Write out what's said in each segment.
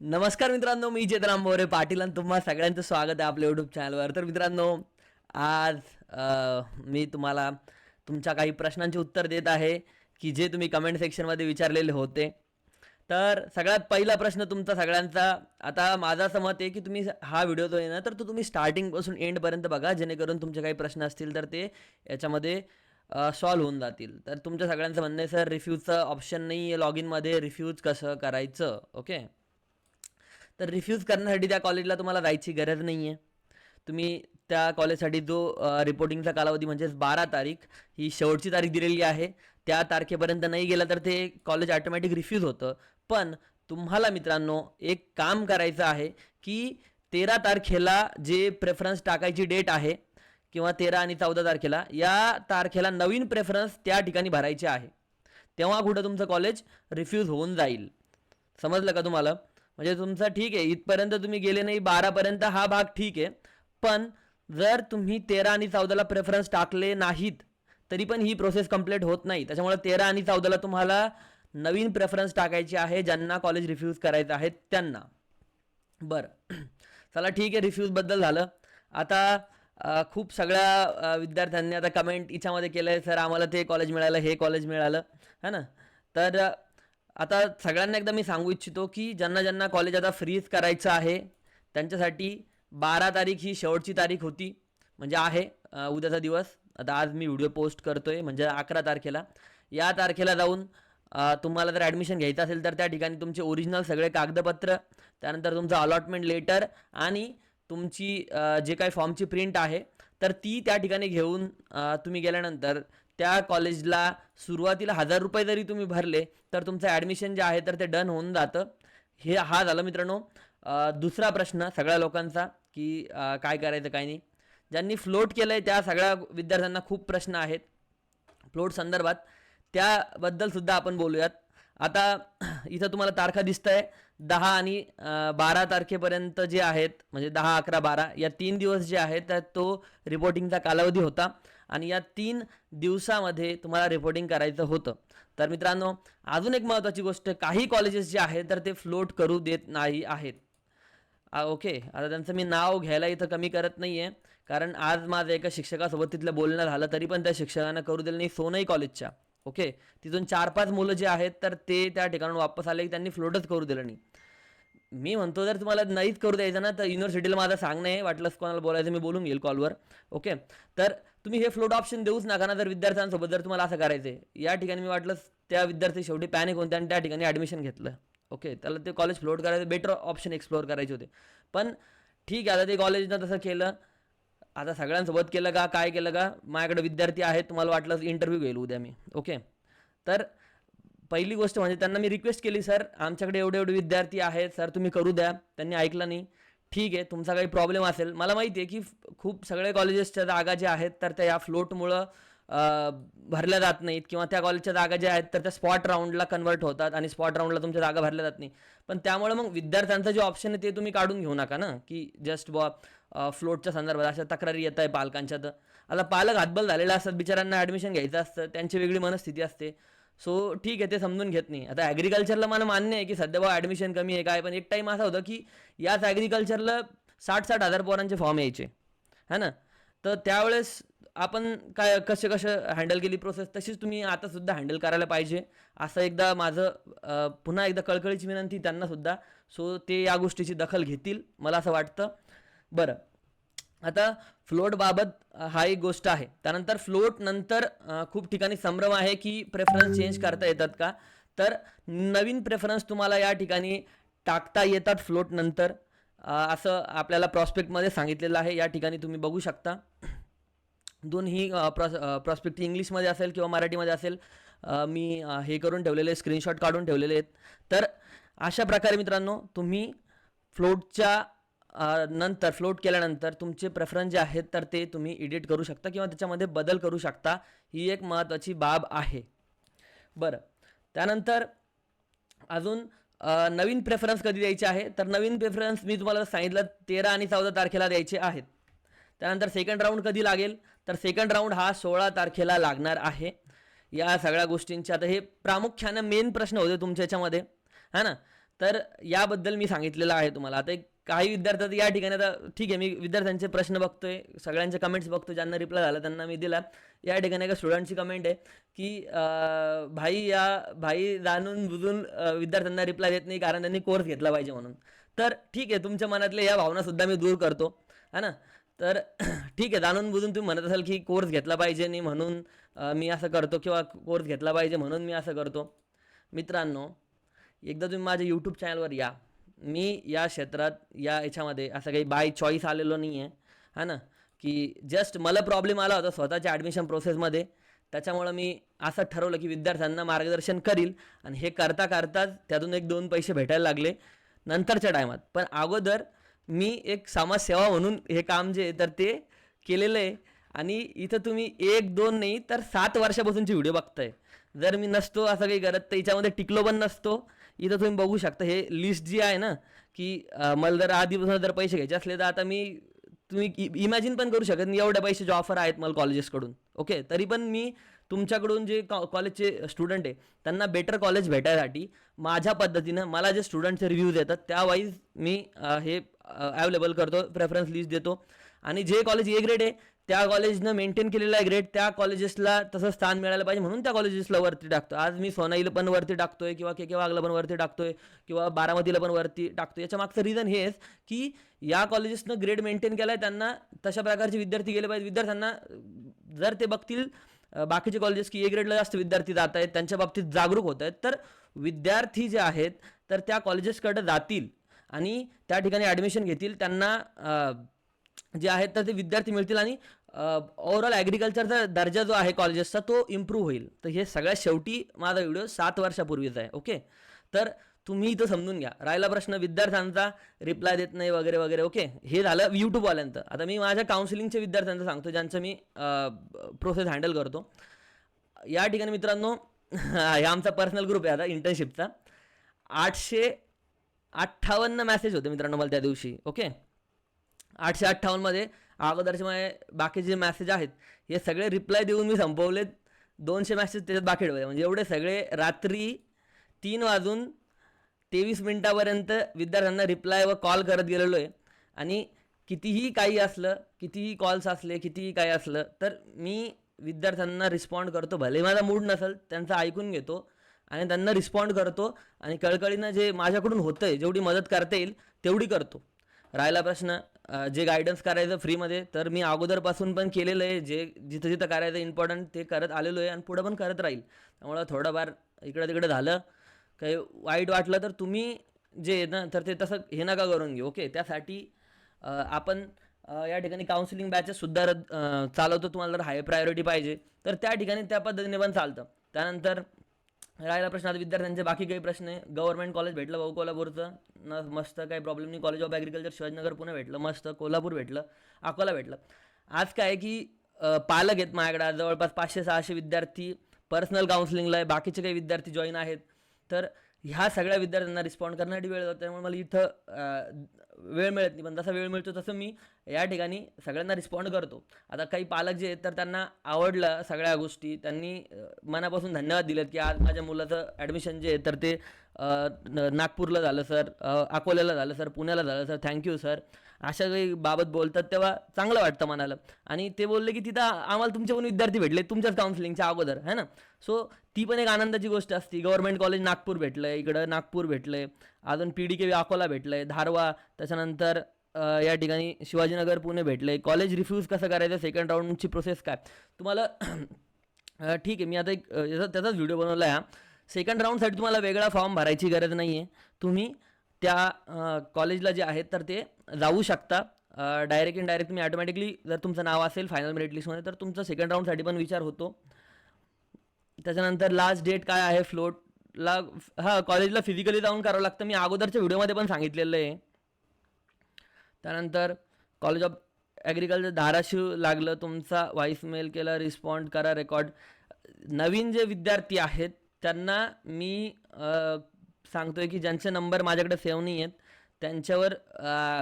नमस्कार मित्रांनो मी चेतराम मोरे पाटील आणि तुम्हा सगळ्यांचं स्वागत आहे आपल्या यूट्यूब चॅनलवर तर मित्रांनो आज मी तुम्हाला तुमच्या काही प्रश्नांचे उत्तर देत आहे की जे तुम्ही कमेंट सेक्शनमध्ये विचारलेले होते. तर सगळ्यात पहिला प्रश्न तुमचा सगळ्यांचा आता माझं असं मत आहे की तुम्ही हा व्हिडिओ जो आहे ना तर तो तुम्ही स्टार्टिंगपासून एंडपर्यंत बघा जेणेकरून तुमचे काही प्रश्न असतील तर ते याच्यामध्ये सॉल्व्ह होऊन जातील. तर तुमच्या सगळ्यांचं म्हणणं आहे सर रिफ्यूजचं ऑप्शन नाही आहे लॉग इनमध्ये रिफ्यूज कसं करायचं? ओके तर रिफ्यूज करण्यासाठी त्या कॉलेजला तुम्हाला जायची गरज नाही आहे तुम्ही त्या कॉलेजसाठी जो रिपोर्टिंगचा कालावधी म्हणजेच बारा तारीख ही शेवटची तारीख दिलेली आहे त्या तारखेपर्यंत नाही गेलं तर ते कॉलेज ऑटोमॅटिक रिफ्यूज होतं. पण तुम्हाला मित्रांनो एक काम करायचं आहे की तेरा तारखेला जे प्रेफरन्स टाकायची डेट आहे किंवा तेरा आणि चौदा तारखेला या तारखेला नवीन प्रेफरन्स त्या ठिकाणी भरायचे आहे. तेव्हा कुठं तुमचं कॉलेज रिफ्यूज होऊन जाईल. समजलं का तुम्हाला? म्हणजे तुमचं ठीक आहे. इथपर्यंत तुम्ही गेले नाही बारापर्यंत हा भाग ठीक आहे. पण जर तुम्ही तेरा आणि चौदाला प्रेफरन्स टाकले नाहीत तरी पण ही प्रोसेस कंप्लीट होत नाही. त्याच्यामुळे तेरा आणि चौदाला तुम्हाला नवीन प्रेफरन्स टाकायची आहे ज्यांना कॉलेज रिफ्यूज करायचं आहे त्यांना. बरं. चला ठीक आहे रिफ्यूजबद्दल झालं. आता खूप सगळ्या विद्यार्थ्यांनी आता कमेंट याच्यामध्ये केलं आहे सर आम्हाला ते कॉलेज मिळालं हे कॉलेज मिळालं. है ना? तर आता सगळ्यांना एकदा मी सांगू इच्छितो की ज्यांना ज्यांना कॉलेज आता फ्रीज करायचं आहे त्यांच्यासाठी बारा तारीख ही शेवटची तारीख होती. म्हणजे आहे उद्याचा दिवस. आता आज मी व्हिडिओ पोस्ट करतो आहे म्हणजे अकरा तारखेला. या तारखेला जाऊन तुम्हाला जर ॲडमिशन घ्यायचं असेल तर त्या ठिकाणी तुमचे ओरिजिनल सगळे कागदपत्र त्यानंतर तुमचं अलॉटमेंट लेटर आणि तुमची जे काही फॉर्मची प्रिंट आहे तर ती त्या ठिकाणी घेऊन तुम्ही गेल्यानंतर त्या कॉलेजला सुरुवातीला हजार रुपये जरी तुम्ही भरले तर तुमचं ॲडमिशन जे आहे तर ते डन होऊन जातं. हे हा झालं मित्रांनो. दुसरा प्रश्न सगळ्या लोकांचा की काय करायचं काय नाही. ज्यांनी फ्लोट केलं आहे त्या सगळ्या विद्यार्थ्यांना खूप प्रश्न आहेत. फ्लोट संदर्भात त्याबद्दल सुद्धा आपण बोलूयात. आता इथं तुम्हाला तारखा दिसत आहे दहा आणि बारा तारखेपर्यंत जे आहेत म्हणजे दहा अकरा बारा या तीन दिवस जे आहेत तर तो रिपोर्टिंगचा कालावधी होता. आणि या तीन दिवसामध्ये तुम्हाला रिपोर्टिंग करायचं होतं. तर मित्रांनो अजून एक महत्त्वाची गोष्ट काही कॉलेजेस जे आहेत तर ते फ्लोट करू देत नाही आहेत. ओके आता त्यांचं मी नाव घ्यायला इथं कमी करत नाही आहे कारण आज माझं एका शिक्षकासोबत तिथलं बोलणं झालं तरी पण त्या शिक्षकानं करू दिलं नाही सोनई कॉलेजच्या. ओके तिथून चार पाच मुलं जे आहेत तर ते त्या ठिकाणून वापस आले की त्यांनी फ्लोटच करू दिलं नाही. मी म्हणतो जर तुम्हाला नाहीच करू द्यायचं ना तर युनिव्हर्सिटीला माझं सांगणं आहे. वाटलंच कोणाला बोलायचं मी बोलून घेईल कॉलवर ओके तर तुम्ही हे फ्लोट ऑप्शन देऊच नका ना जर विद्यार्थ्यांसोबत जर तुम्हाला असं करायचं आहे या ठिकाणी मी वाटलं त्या विद्यार्थी शेवटी पॅनिक होते आणि त्या ठिकाणी ॲडमिशन घेतलं. ओके त्याला ते कॉलेज फ्लोट करायचं बेटर ऑप्शन एक्सप्लोअर करायचे होते. पण ठीक आहे आता ते कॉलेजनं तसं केलं. आता सगळ्यांसोबत केलं का काय केलं का? माझ्याकडे विद्यार्थी आहेत तुम्हाला वाटलं इंटरव्ह्यू घेईल उद्या मी. ओके तर पहिली गोष्ट म्हणजे त्यांना मी रिक्वेस्ट केली सर आमच्याकडे एवढे एवढे विद्यार्थी आहेत सर तुम्ही करू द्या. त्यांनी ऐकलं नाही. ठीक आहे तुमचा काही प्रॉब्लेम असेल. मला माहिती आहे की खूप सगळे कॉलेजेसच्या जागा ज्या आहेत तर त्या या फ्लोटमुळं भरल्या जात नाहीत किंवा त्या कॉलेजच्या जागा ज्या आहेत तर त्या स्पॉट राऊंडला कन्वर्ट होतात आणि स्पॉट राऊंडला तुमच्या जागा भरल्या जात नाही. पण त्यामुळे मग विद्यार्थ्यांचं जे ऑप्शन आहे ते तुम्ही काढून घेऊ नका ना की जस्ट बॉ फ्लोटच्या संदर्भात अशा तक्रारी येत आहे पालकांच्या. तर आता पालक हातबल झालेला असतात बिचारांना ॲडमिशन घ्यायचं असतं त्यांची वेगळी मनस्थिती असते. सो ठीक आहे ते समजून घेत नाही. आता ॲग्रिकल्चरला मला मान्य आहे की सध्या बा ॲडमिशन कमी आहे काय पण. एक टाईम असा होता की याच ॲग्रिकल्चरला साठ साठ हजार पोरांचे फॉर्म यायचे. है ना? तर त्यावेळेस आपण काय कसे कसं हँडल केली प्रोसेस तशीच तुम्ही आतासुद्धा हँडल करायला पाहिजे. असं एकदा माझं पुन्हा एकदा कळकळीची विनंती त्यांनासुद्धा सो ते या गोष्टीची दखल घेतील मला असं वाटतं. बरं. आता फ्लोटबाबत हा एक गोष्ट आहे. त्यानंतर फ्लोट नंतर खूप ठिकाणी संभ्रम आहे की प्रेफरन्स चेंज करता येतात का? तर नवीन प्रेफरन्स तुम्हाला या ठिकाणी टाकता येतात फ्लोट नंतर. असं आपल्याला प्रॉस्पेक्टमध्ये सांगितलेलं आहे. या ठिकाणी तुम्ही बघू शकता. दोन्ही प्रॉस प्रॉस्पेक्ट इंग्लिशमध्ये असेल किंवा मराठीमध्ये असेल मी हे करून ठेवलेले स्क्रीनशॉट काढून ठेवलेले आहेत. तर अशा प्रकारे मित्रांनो तुम्ही फ्लोटच्या नंतर फ्लोट केल्यानंतर तुमचे प्रेफरन्स जे आहेत तर ते तुम्ही एडिट करू शकता किंवा त्याच्यामध्ये बदल करू शकता. ही एक महत्त्वाची बाब आहे. बरं. त्यानंतर अजून नवीन प्रेफरन्स कधी द्यायचे आहे? तर नवीन प्रेफरन्स मी तुम्हाला सांगितलं तेरा आणि चौदा तारखेला द्यायचे आहेत. त्यानंतर सेकंड राऊंड कधी लागेल? तर सेकंड राऊंड हा सोळा तारखेला लागणार आहे. या सगळ्या गोष्टींचे. आता हे प्रामुख्यानं मेन प्रश्न होते तुमच्या याच्यामध्ये. है ना? तर याबद्दल मी सांगितलेलं आहे तुम्हाला. आता एक काही विद्यार्थ्यात या ठिकाणी आता ठीक आहे मी विद्यार्थ्यांचे प्रश्न बघतोय सगळ्यांचे कमेंट्स बघतो ज्यांना रिप्लाय झाला त्यांना मी दिला. या ठिकाणी एका स्टुडंटची कमेंट आहे की भाई या भाई जाणून बुजून विद्यार्थ्यांना रिप्लाय देत नाही कारण त्यांनी कोर्स घेतला पाहिजे म्हणून. तर ठीक आहे तुमच्या मनातल्या या भावनासुद्धा मी दूर करतो. है ना? तर ठीक आहे जाणून बुजून तुम्ही म्हणत असाल की कोर्स घेतला पाहिजे नाही म्हणून मी असं करतो किंवा कोर्स घेतला पाहिजे म्हणून मी असं करतो. मित्रांनो एकदा तुम्ही माझ्या यूट्यूब चॅनलवर या. मी या क्षेत्रात या याच्यामध्ये असं काही बाय चॉईस आलेलो नाही आहे हा ना? की जस्ट मला प्रॉब्लेम आला होता स्वतःच्या ॲडमिशन प्रोसेसमध्ये त्याच्यामुळं मी असं ठरवलं की विद्यार्थ्यांना मार्गदर्शन करील आणि हे करता करताच त्यातून एक दोन पैसे भेटायला लागले नंतरच्या टायमात पण अगोदर मी एक समाजसेवा म्हणून हे काम जे आहे तर ते केलेलं आहे. आणि इथं तुम्ही एक दोन नाही तर सात वर्षापासूनची व्हिडिओ बघताय. जर मी नसतो असं काही करत तर याच्यामध्ये टिकलो पण नसतो. इथं तुम्ही बघू शकता हे लिस्ट जी आहे ना की मला जर आधीपासून जर पैसे घ्यायचे असले तर आता मी तुम्ही इमॅजिन पण करू शकत नाही एवढ्या पैशाचे ऑफर आहेत मला कॉलेजेसकडून ओके तरी पण मी तुमच्याकडून जे कॉ कॉलेजचे स्टुडंट आहे त्यांना बेटर कॉलेज भेटायसाठी माझ्या पद्धतीनं मला जे स्टुडंटचे रिव्ह्यूज येतात त्यावाईज मी हे अवेलेबल करतो प्रेफरन्स लिस्ट देतो. आणि जे कॉलेज ए ग्रेड आहे त्या कॉलेजनं मेंटेन केलेला आहे ग्रेड त्या कॉलेजेसला तसं स्थान मिळालं पाहिजे म्हणून त्या कॉलेजेसला वरती टाकतो आज मी सोनाईला पण वरती टाकतोय किंवा के के वागला पण वरती टाकतोय किंवा बारामतीला पण वरती टाकतोय. याच्या मागचं रिझन हेच की या कॉलेजेसनं ग्रेड मेंटेन केला आहे त्यांना तशा प्रकारचे विद्यार्थी गेले पाहिजे विद्यार्थ्यांना जर ते बघतील बाकीचे कॉलेजेस की ए ग्रेडला जास्त विद्यार्थी जात आहेत त्यांच्या बाबतीत जागरूक होत आहेत तर विद्यार्थी जे आहेत तर त्या कॉलेजेसकडे जातील आणि त्या ठिकाणी ॲडमिशन घेतील. त्यांना जे आहेत तर ते विद्यार्थी मिळतील आणि ओव्हरऑल ॲग्रिकल्चरचा दर्जा जो आहे कॉलेजेसचा तो इम्प्रूव्ह होईल. तर हे सगळ्यात शेवटी माझा व्हिडिओ सात वर्षापूर्वीचा आहे ओके तर तुम्ही इथं समजून घ्या. राहिला प्रश्न विद्यार्थ्यांचा रिप्लाय देत नाही वगैरे वगैरे ओके हे झालं यूट्यूबवाल्यांचं आता मी माझ्या काउन्सिलिंगच्या विद्यार्थ्यांचं सांगतो ज्यांचं मी प्रोसेस हँडल करतो. या ठिकाणी मित्रांनो हे आमचा पर्सनल ग्रुप आहे आता इंटर्नशिपचा आठशे अठ्ठावन्न मॅसेज होते मित्रांनो मला त्या दिवशी ओके आठशे अठ्ठावन्नमध्ये अगोदरचे माझे बाकीचे जे मॅसेज आहेत हे सगळे रिप्लाय देऊन मी संपवलेत. दोनशे मॅसेज त्याच्यात बाकी ठेवले. म्हणजे एवढे सगळे रात्री तीन वाजून तेवीस मिनटापर्यंत विद्यार्थ्यांना रिप्लाय व कॉल करत गेलेलो आहे. आणि कितीही काही असलं कितीही कॉल्स असले कितीही काही असलं तर मी विद्यार्थ्यांना रिस्पॉन्ड करतो. भले माझा मूड नसेल त्यांचं ऐकून घेतो आणि त्यांना रिस्पॉन्ड करतो आणि कळकळीनं जे माझ्याकडून होतं आहे जेवढी मदत करता येईल तेवढी करतो. राहिला प्रश्न जे गायडन्स करायचं फ्रीमध्ये तर मी अगोदरपासून पण केलेलं आहे. जे जिथं जिथं करायचं इम्पॉर्टंट ते करत आलेलो आहे आणि पुढं पण करत राहील. त्यामुळं थोडंफार इकडं तिकडं झालं. काही वाईट वाटलं तर तुम्ही जे आहे ना तर ते तसं हे नका करून घेऊ ओके त्यासाठी आपण या ठिकाणी काउन्सिलिंग बॅचेससुद्धा रद्द चालवतो. तुम्हाला जर हाय प्रायोरिटी पाहिजे तर त्या ठिकाणी त्या पद्धतीने पण चालतं. त्यानंतर राहिला प्रश्न आता विद्यार्थ्यांचे बाकी काही प्रश्न आहे. गव्हर्नमेंट कॉलेज भेटलं भाऊ कोल्हापूरचं. न मस्त काही प्रॉब्लेम नाही. College of agriculture Shivajinagar Pune भेटलं. मस्त कोल्हापूर भेटलं. अकोला भेटलं. आज काय आहे की पालक आहेत माझ्याकडे. जवळपास पाचशे सहाशे विद्यार्थी पर्सनल काउन्सिलिंगला आहे. बाकीचे काही विद्यार्थी जॉईन आहेत. तर ह्या सगळ्या विद्यार्थ्यांना रिस्पॉन्ड करण्यासाठी वेळ जातो. त्यामुळे मला इथं वेळ मिळत नाही. पण जसा वेळ मिळतो तसं मी या ठिकाणी सगळ्यांना रिस्पॉन्ड करतो. आता काही पालक जे आहेत तर त्यांना आवडलं सगळ्या गोष्टी. त्यांनी मनापासून धन्यवाद दिलेत की आज माझ्या मुलाचं ॲडमिशन जे आहे तर ते नागपूरला झालं सर. अकोल्याला झालं सर. पुण्याला झालं सर. थँक्यू सर अशा काही बाबत बोलतात तेव्हा चांगलं वाटतं मनाला. आणि ते बोलले की तिथं आम्हाला तुमच्याकडून विद्यार्थी भेटले तुमच्याच काउन्सिलिंगच्या अगोदर है ना? सो ती पण एक आनंदाची गोष्ट असते. गव्हर्नमेंट कॉलेज नागपूर भेटलं आहे इकडं नागपूर भेटलं आहे अजून पी डी के अकोला भेटलं आहे धारवा त्याच्यानंतर या ठिकाणी शिवाजीनगर पुणे भेटलं आहे कॉलेज रिफ्यूज कसं करायचं? सेकंड राऊंडची प्रोसेस काय? तुम्हाला ठीक आहे मी आता एक त्याचा त्याचाच व्हिडिओ बनवला आहे हा सेकंड राऊंडसाठी तुम्हाला वेगळा फॉर्म भरायची गरज नाही आहे तुम्ही त्या कॉलेजला जे आहेत तर ते जाऊ शकता. डायरेक्ट इन डायरेक्ट तुम्ही ऑटोमॅटिकली जर तुमचं नाव असेल फायनल मेरिट लिस्टमध्ये तर तुमचा सेकंड राऊंडसाठी पण विचार होतो. त्याच्यानंतर लास्ट डेट काय आहे फ्लोटला हां कॉलेजला फिजिकली जाऊन करावं लागतं. मी अगोदरच्या व्हिडिओमध्ये पण सांगितलेलं आहे. त्यानंतर कॉलेज ऑफ ॲग्रिकल्चर धाराशिव लागलं. तुमचा व्हॉइस मेल केला रिस्पॉन्ड करा रेकॉर्ड नवीन जे विद्यार्थी आहेत त्यांना मी सांगतो सांगतोय की ज्यांचे नंबर माझ्याकडे सेव्ह नाही आहेत त्यांच्यावर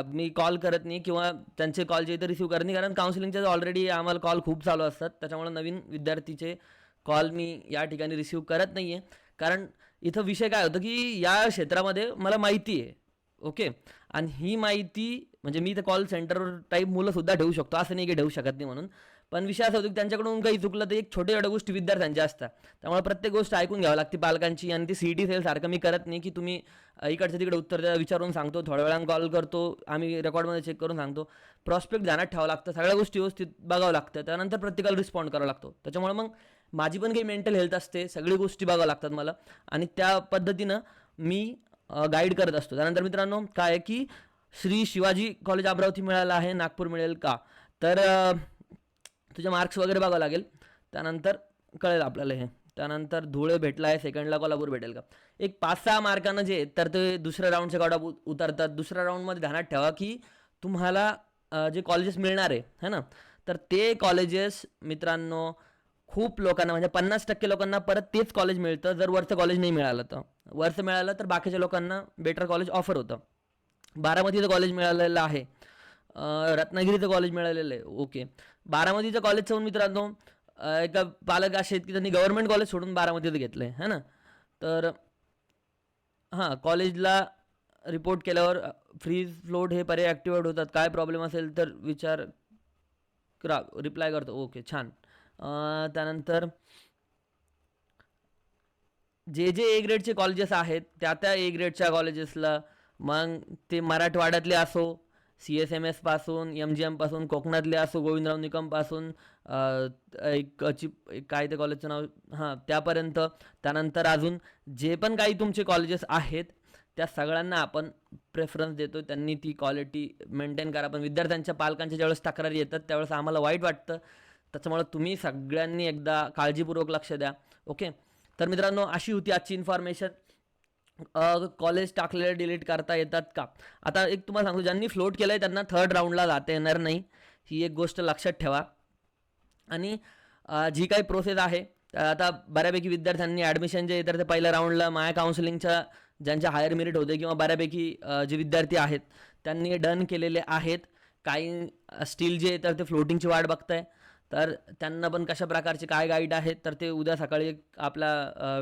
मी कॉल करत नाही किंवा त्यांचे कॉल जे इथे रिसीव करत नाही कारण काउन्सिलिंगचे ऑलरेडी आम्हाला कॉल खूप चालू असतात. त्याच्यामुळे नवीन विद्यार्थीचे कॉल मी या ठिकाणी रिसीव करत नाही आहे कारण इथं विषय काय होतं की या क्षेत्रामध्ये मला माहिती आहे ओके? आणि ही माहिती म्हणजे मी तर कॉल सेंटर टाईप मुलंसुद्धा ठेवू शकतो असं नाही की ठेवू शकत नाही म्हणून. पण विषय असा होतो की त्यांच्याकडून काही चुकलं तर एक छोट्या छोट्या गोष्टी विद्यार्थ्यांच्या असतात त्यामुळे प्रत्येक गोष्ट ऐकून घ्यावं लागते पालकांची आणि ती सी टी सेल सारखं मी करत नाही की तुम्ही इकडच्या तिकडे उत्तर द्या विचारून सांगतो थोड्या वेळानं कॉल करतो आम्ही रेकॉर्डमध्ये चेक करून सांगतो. प्रॉस्पेक्ट ध्यानात ठेवावं लागतं सगळ्या गोष्टी व्यवस्थित बघावं लागतं त्यानंतर प्रत्येकाला रिस्पॉन्ड करावा लागतो. त्याच्यामुळे मग माझी पण काही मेंटल हेल्थ असते सगळी गोष्टी बघावं लागतात मला आणि त्या पद्धतीनं मी गाईड करत असतो. त्यानंतर मित्रांनो काय आहे की श्री शिवाजी कॉलेज अमरावती मिळालं आहे नागपूर मिळेल का? तर तुझे मार्क्स वगैरे बघावं लागेल. त्यानंतर कळेल आपल्याला हे. त्यानंतर धुळे भेटला आहे सेकंडला कोल्हापूर भेटेल का? एक पाच सहा मार्कानं जे तर ते दुसऱ्या राऊंडच्या गाडा उतरतात. दुसऱ्या राऊंडमध्ये ध्यानात ठेवा की तुम्हाला जे कॉलेजेस मिळणार आहे है ना? तर ते कॉलेजेस मित्रांनो खूप लोकांना म्हणजे पन्नास टक्के लोकांना परत तेच कॉलेज मिळतं जर वरचं कॉलेज नाही मिळालं तर. वरचं मिळालं तर बाकीच्या लोकांना बेटर कॉलेज ऑफर होतं. बारामतीचं कॉलेज मिळालेलं आहे. रत्नागिरीचं कॉलेज मिळालेलं आहे. ओके बारामतीचं कॉलेज सोडून मित्रांनो एक एका पालक असे आहेत की त्यांनी गव्हर्नमेंट कॉलेज सोडून बारामतीत घेतलं आहे है ना? तर हां कॉलेजला रिपोर्ट केल्यावर फ्रीज फ्लोट हे पर्याय ॲक्टिवेट होतात. काय प्रॉब्लेम असेल तर विचार करा रिप्लाय करतो. ओके छान. त्यानंतर जे जे ए ग्रेडचे कॉलेजेस आहेत त्या त्या ए ग्रेडच्या कॉलेजेसला मग ते मराठवाड्यातले असो सी एस एम एसपासून एम जी एमपासून कोकणातले असो गोविंदराव निकमपासून एक चिप एक काय ते कॉलेजचं नाव हां त्यापर्यंत. त्यानंतर अजून जे पण काही तुमचे कॉलेजेस आहेत त्या सगळ्यांना आपण प्रेफरन्स देतो त्यांनी ती क्वालिटी मेंटेन करा. पण विद्यार्थ्यांच्या पालकांच्या ज्यावेळेस तक्रारी येतात त्यावेळेस आम्हाला वाईट वाटतं. त्याच्यामुळे तुम्ही सगळ्यांनी एकदा काळजीपूर्वक लक्ष द्या. ओके? तर मित्रांनो अशी होती आजची इन्फॉर्मेशन कॉलेज टाकलेले डिलीट करता येतात का? आता एक तुम्हाला सांगतो ज्यांनी फ्लोट केलं आहे त्यांना थर्ड राऊंडला जाता येणार नाही. ही एक गोष्ट लक्षात ठेवा. आणि जी काही प्रोसेस आहे आता बऱ्यापैकी विद्यार्थ्यांनी ॲडमिशन जे आहे तर ते पहिल्या राऊंडला माया काउन्सिलिंगच्या ज्यांच्या हायर मेरिट होते किंवा बऱ्यापैकी जे विद्यार्थी आहेत त्यांनी डन केलेले आहेत. काही स्टील जे आहे तर ते फ्लोटिंगची वाट बघताय तर त्यांना पण कशा प्रकारचे काय गाईड आहेत तर ते उद्या सकाळी एक आपला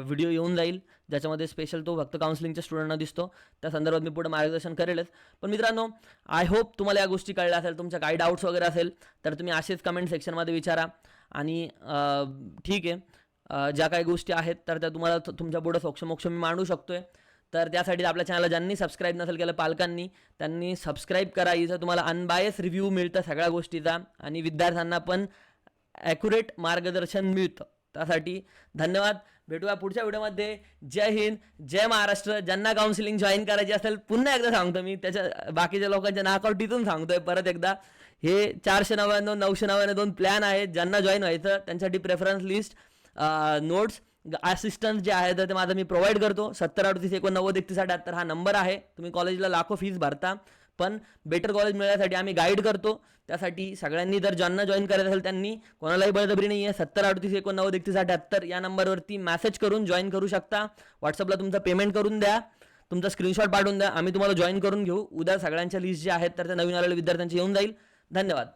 व्हिडिओ येऊन जाईल. ज्याच्यामध्ये स्पेशल तो फक्त काउन्सिलिंगच्या स्टुडंटना दिसतो. त्या संदर्भात मी पुढे मार्गदर्शन करेलच. पण मित्रांनो आय होप तुम्हाला या गोष्टी कळल्या असेल तुमच्या काही डाऊट्स वगैरे असेल तर तुम्ही असेच कमेंट सेक्शनमध्ये विचारा. आणि ठीक आहे. ज्या काही गोष्टी आहेत तर त्या तुम्हाला तुमच्या पुढं सोक्षमोक्ष मी मांडू शकतो आहे तर त्यासाठी आपल्या चॅनलला ज्यांनी सबस्क्राईब नसेल केलं पालकांनी त्यांनी सबस्क्राईब करा. इथं तुम्हाला अनबायस रिव्ह्यू मिळतं सगळ्या गोष्टीचा. आणि विद्यार्थ्यांना पण ॲक्युरेट मार्गदर्शन मिळतं. त्यासाठी धन्यवाद. भेटूया पुढच्या व्हिडिओमध्ये. जय हिंद जय महाराष्ट्र. ज्यांना काउन्सिलिंग जॉईन करायची असेल पुन्हा एकदा सांगतो मी. त्याच्या बाकीच्या लोकांच्या नाकआउट तिथून सांगतोय परत एकदा. हे चारशे नव्याण्णव नऊशे नव्याण्णव दोन प्लॅन आहेत. ज्यांना जॉईन व्हायचं त्यांच्यासाठी प्रेफरन्स लिस्ट नोट्स असिस्टन्स जे आहे तर ते माझं मी प्रोव्हाइड करतो. सत्तर अडतीस एकोणनव्वद एकतीस अठ्याहत्तर हा नंबर आहे. तुम्ही कॉलेजला लाखो फीज भरता. पण बेटर कॉलेज मिळण्यासाठी आम्ही गाईड करतो. त्यासाठी सगळ्यांनी जर ज्यांना जॉईन करायचं असेल त्यांनी कोणालाही बळजबरी नाही आहे सत्तर अडतीस एकोणनव्वद एकतीस अठ्याहत्तर या नंबरवरती मॅसेज करून जॉईन करू शकता. व्हॉट्सअपला तुमचं पेमेंट करून द्या. तुमचा स्क्रीनशॉट पाठवून द्या. आम्ही तुम्हाला जॉईन करून घेऊ. उद्या सगळ्यांच्या लिस्ट जे आहेत तर त्या नवीन आलेल्या विद्यार्थ्यांची येऊन जाईल. धन्यवाद.